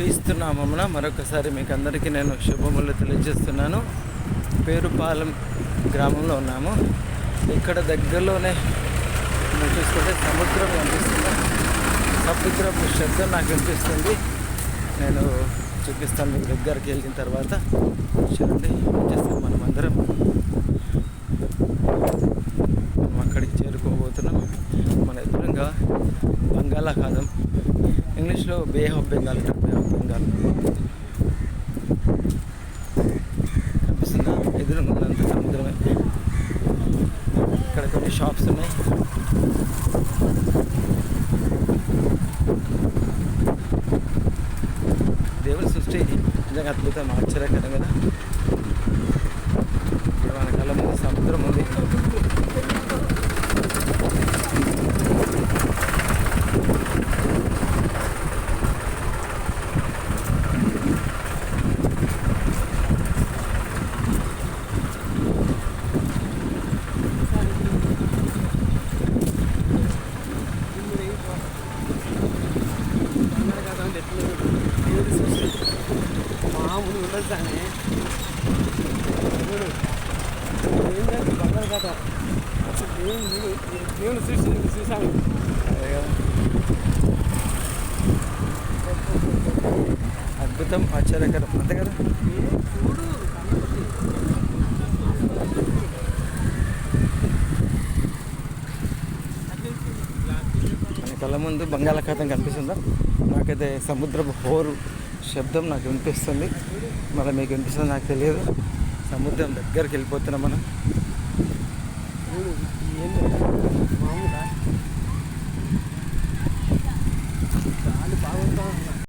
క్రీస్తునామమున మరొకసారి మీకు అందరికీ నేను శుభములు తెలియజేస్తున్నాను. పేరుపాలెం గ్రామంలో ఉన్నాము. ఇక్కడ దగ్గరలోనే మనం చూసుకుంటే సముద్రం కనిపిస్తుంది. సముద్రపు శబ్దం నాకు వినిపిస్తుంది. నేను చూపిస్తాను మీకు దగ్గరికి వెళ్ళిన తర్వాత. చూడండి చేస్తాం మనం అందరం మన బంగాళాఖాతం. ఇంగ్లీష్లో bay of Bengal bay of Bengal. కనిపిస్తుందా? ఎదురుగా ఉన్నంత సముద్రమే. ఇక్కడ కొన్ని షాప్స్ ఉన్నాయి. దేవుని సృష్టి నిజంగా అద్భుతం ఆశ్చర్యకరం కదా ఇక్కడ మన కళ్ళ ముందు సముద్రం ఉంది మామూలు ఉండదు కానీ చూడు ఏంటంటే బంగారు కథ అసలు దేవుని దేవుని చూసి చూసాను అద్భుతం ఆశ్చర్యకరం. అంతే కదా? చూడు మన కళ్ళ ముందు బంగాళాఖాతం కనిపిస్తుందా? నాకైతే సముద్రపు హోరు శబ్దం నాకు వినిపిస్తుంది. మళ్ళీ మీకు వినిపిస్తుంది నాకు తెలియదు. సముద్రం దగ్గరికి వెళ్ళిపోతున్నాం మనం.